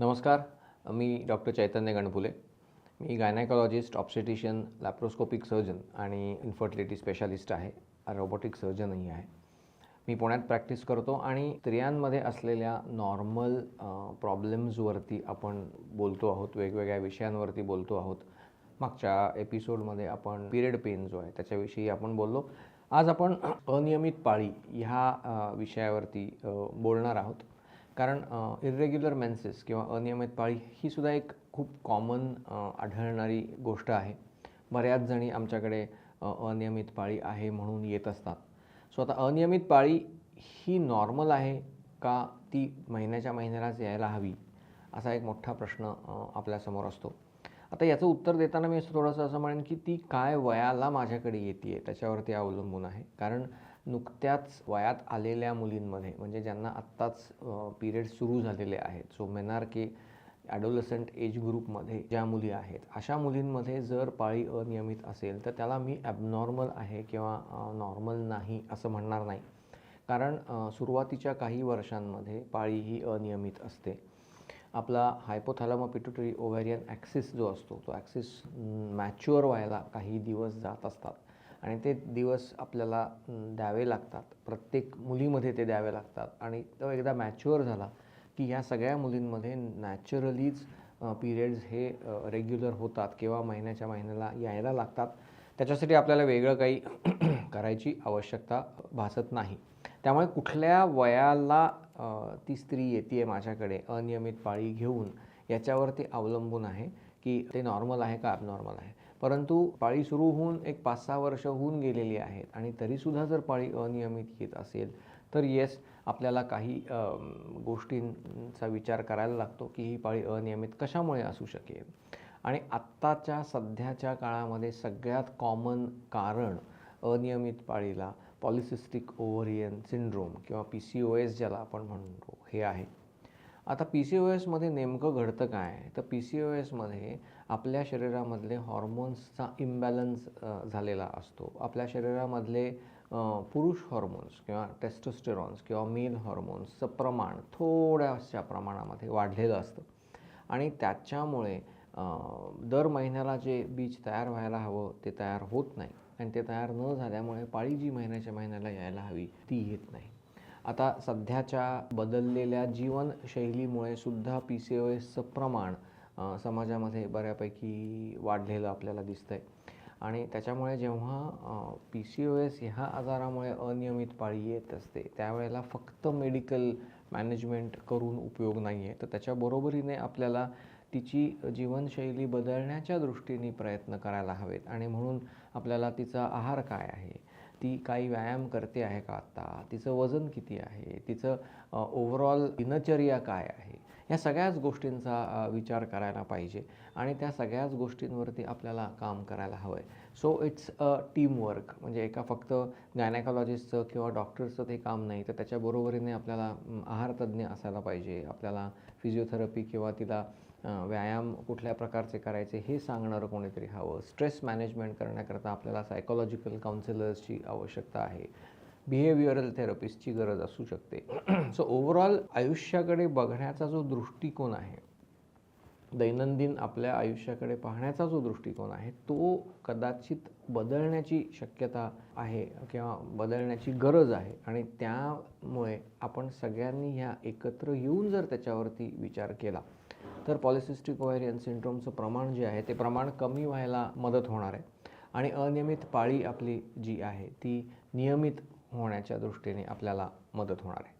नमस्कार मी डॉक्टर चैतन्य गणपुले मी गायनायकॉलॉजिस्ट ऑप्सेटिशियन लॅप्रोस्कोपिक सर्जन आणि इन्फर्टिलिटी स्पेशालिस्ट आहे. रोबोटिक सर्जनही आहे. मी पुण्यात प्रॅक्टिस करतो आणि स्त्रियांमध्ये असलेल्या नॉर्मल प्रॉब्लेम्सवरती आपण बोलतो आहोत वेगवेगळ्या विषयांवरती बोलतो आहोत. मागच्या एपिसोडमध्ये आपण पिरियड पेन जो आहे त्याच्याविषयी आपण बोललो. आज आपण अनियमित पाळी ह्या विषयावरती बोलणार आहोत. कारण इरेग्युलर मेन्सेस किंवा अनियमित पाळी ही सुद्धा एक खूप कॉमन आढळणारी गोष्ट आहे. बऱ्याच जणी आमच्याकडे अनियमित पाळी आहे म्हणून येत असतात. सो आता अनियमित पाळी ही नॉर्मल आहे का ती महिन्याच्या महिन्यालाच यायला हवी? असा एक मोठा प्रश्न आपल्यासमोर असतो. आता याचं उत्तर देताना मी असं थोडंसं असं म्हणेन की ती काय वयाला माझ्याकडे येते आहे त्याच्यावरती अवलंबून आहे. कारण नुकत्याच वयात आलेल्या मुलींमध्ये म्हणजे ज्यांना आत्ताच पिरियड सुरू झालेले आहेत. सो मेनारके ॲडोलसंट एज ग्रुपमध्ये ज्या मुली आहेत अशा मुलींमध्ये जर पाळी अनियमित असेल तर त्याला मी ॲबनॉर्मल आहे किंवा नॉर्मल नाही असं म्हणणार नाही. कारण सुरुवातीच्या काही वर्षांमध्ये पाळी ही अनियमित असते. आपला हायपोथॅलॅमो पिट्युटरी ओव्हॅरियन ॲक्सिस जो असतो तो ॲक्सिस मॅच्युअर व्हायला काही दिवस जात असतात. आणि ते दिवस आपल्याला द्यावे लागतात. प्रत्येक मुलीमध्ये ते द्यावे लागतात. आणि तो एकदा मॅच्युअर झाला की ह्या सगळ्या मुलींमध्ये नॅचरलीच पिरियड्स हे रेग्युलर होतात किंवा महिन्याच्या महिन्याला यायला लागतात. त्याच्यासाठी आपल्याला वेगळं काही करायची आवश्यकता भासत नाही. त्यामुळे कुठल्या वयाला ती स्त्री येते आहे माझ्याकडे अनियमित पाळी घेऊन याच्यावरती अवलंबून आहे की ते नॉर्मल आहे का ॲबनॉर्मल आहे? परंतु पाळी सुरू होऊन एक पाच सहा वर्ष होऊन गेलेली आहेत आणि तरीसुद्धा जर पाळी अनियमित येत असेल तर येस आपल्याला काही गोष्टींचा विचार करायला लागतो की ही पाळी अनियमित कशामुळे असू शकेल? आणि आत्ताच्या सध्याच्या काळामध्ये सगळ्यात कॉमन कारण अनियमित पाळीला पॉलिसिस्टिक ओव्हरियन सिंड्रोम किंवा पी सी ओ एस ज्याला आपण म्हणतो हे आहे. आता पी सी ओ एसमध्ये नेमकं घडतं काय? तर पी सी ओ एसमध्ये आपल्या शरीरामधले हॉर्मोन्सचा इम्बॅलन्स झालेला असतो. आपल्या शरीरामधले पुरुष हॉर्मोन्स किंवा टेस्टोस्टेरॉन्स किंवा मेल हॉर्मोन्सचं प्रमाण थोड्याशा प्रमाणामध्ये वाढलेलं असतं. आणि त्याच्यामुळे दर महिन्याला जे बीज तयार व्हायला हवं ते तयार होत नाही. आणि ते तयार न झाल्यामुळे पाळी जी महिन्याच्या महिन्याला यायला हवी ती येत नाही. आता सध्याच्या बदललेल्या जीवनशैलीमुळे सुद्धा पी सी ओ एसचं प्रमाण समाजामध्ये बऱ्यापैकी वाढलेलं आपल्याला दिसतं आहे आणि त्याच्यामुळे जेव्हा पी सी ओ एस ह्या आजारामुळे अनियमित पाळी येत असते त्यावेळेला फक्त मेडिकल मॅनेजमेंट करून उपयोग नाही आहे तर त्याच्या बरोबरीने आपल्याला तिची जीवनशैली बदलण्याच्या दृष्टीने प्रयत्न करायला हवेत. आणि म्हणून आपल्याला तिचा आहार काय आहे? ती काही व्यायाम करते आहे का आत्ता तिचं वजन किती आहे? तिचं ओव्हरऑल दिनचर्या काय आहे? ह्या सगळ्याच गोष्टींचा विचार करायला पाहिजे आणि त्या सगळ्याच गोष्टींवरती आपल्याला काम करायला हवं आहे सो इट्स अ टीमवर्क म्हणजे एका फक्त गायनायकॉलॉजिस्टचं किंवा डॉक्टरचं ते काम नाही तर त्याच्या बरोबरीने आपल्याला आहारतज्ञ आहारतज्ज्ञ असायला पाहिजे. आपल्याला फिजिओथेरपी किंवा तिला व्यायाम कुठल्या प्रकारचे करायचे हे सांगणारं कोणीतरी हवं. स्ट्रेस मॅनेजमेंट करण्याकरता आपल्याला सायकोलॉजिकल काउन्सिलर्सची आवश्यकता आहे. बिहेवियरल थेरपिस्टची गरज असू शकते. सो ओव्हरऑल आयुष्याकडे बघण्याचा जो दृष्टिकोन आहे दैनंदिन आपल्या आयुष्याकडे पाहण्याचा जो दृष्टिकोन आहे तो कदाचित बदलण्याची शक्यता आहे किंवा बदलण्याची गरज आहे. आणि त्यामुळे आपण सगळ्यांनी ह्या एकत्र येऊन जर त्याच्यावरती विचार केला तर पॉलिसिस्टिक ओव्हेरियन सिंड्रोमचं प्रमाण जे आहे ते प्रमाण कमी व्हायला मदत होणार आहे. आणि अनियमित पाळी आपली जी आहे ती नियमित होण्याच्या दृष्टीने आपल्याला मदत होणार आहे.